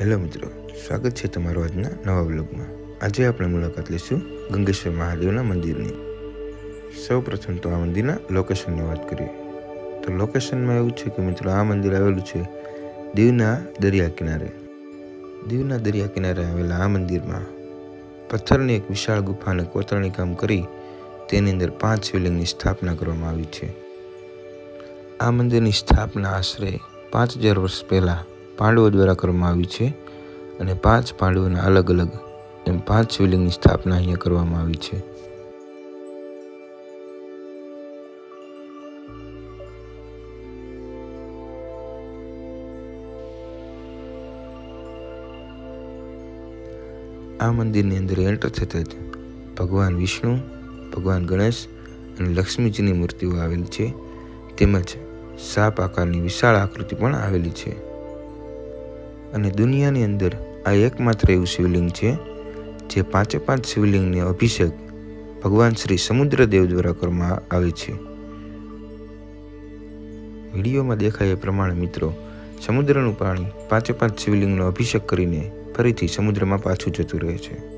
Hello મિત્રો, સ્વાગત છે તમારું આજના નવા બ્લોગમાં આજે આપણે મુલાકાત લઈશું ગંગેશ્વર મહાદેવના મંદિરની. સૌ પ્રથમ તો આ મંદિરના લોકેશનની વાત કરીએ. તો લોકેશનમાં એવું છે કે મિત્રો, આ મંદિર આવેલું છે દીવના દરિયા કિનારે. દીવના દરિયા કિનારે આવેલા આ મંદિરમાં પથ્થરની એક વિશાળ ગુફાને કોતરણી કામ કરી તેની અંદર પાંચ શિવલિંગની સ્થાપના કરવામાં આવી છે. આ મંદિરની સ્થાપના આશરે પાંચ હજાર વર્ષ પહેલાં પાંડવો દ્વારા કરવામાં આવી છે અને પાંચ પાંડવોના અલગ અલગ એમ પાંચ શિવલિંગની સ્થાપના અહીંયા કરવામાં આવી છે. આ મંદિરની અંદર એન્ટર થતાં જ ભગવાન વિષ્ણુ, ભગવાન ગણેશ અને લક્ષ્મીજીની મૂર્તિઓ આવેલી છે. તેમજ સાપ આકારની વિશાળ આકૃતિ પણ આવેલી છે. અને દુનિયાની અંદર આ એકમાત્ર એવું શિવલિંગ છે, જે પાંચે પાંચ શિવલિંગને અભિષેક ભગવાન શ્રી સમુદ્રદેવ દ્વારા કરવામાં આવે છે. વિડીયોમાં દેખાય એ પ્રમાણે મિત્રો, સમુદ્રનું પાણી પાંચે પાંચ શિવલિંગનો અભિષેક કરીને ફરીથી સમુદ્રમાં પાછું જતું રહે છે.